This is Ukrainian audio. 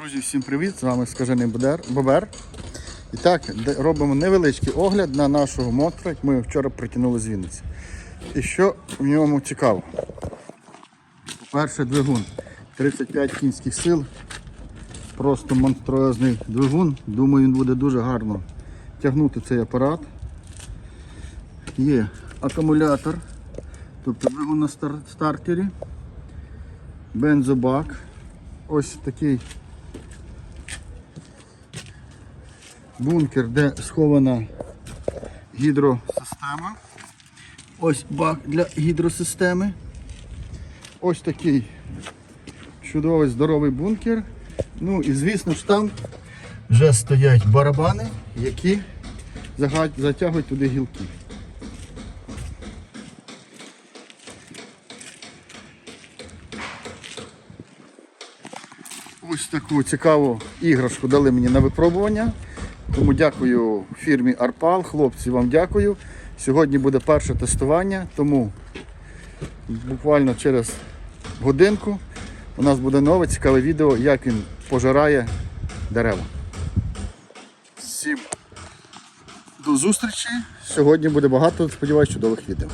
Друзі, всім привіт! З вами Скажений Бобер. І так, робимо невеличкий огляд на нашого мотора, як ми вчора притягнули з Вінниці. І що в ньому цікаво? По-перше, двигун 35 кінських сил. Просто монструозний двигун. Думаю, він буде дуже гарно тягнути цей апарат. Є акумулятор, тобто двигун на стартері, бензобак. Ось такий бункер, де схована гідросистема. Ось бак для гідросистеми. Ось такий чудовий здоровий бункер. Ну і звісно ж там вже стоять барабани, які затягують туди гілки. Ось таку цікаву іграшку дали мені на випробування. Тому дякую фірмі Арпал. Хлопці, вам дякую. Сьогодні буде перше тестування, тому буквально через годинку у нас буде нове цікаве відео, як він пожирає дерева. Всім до зустрічі. Сьогодні буде багато, сподіваюся, чудових відео.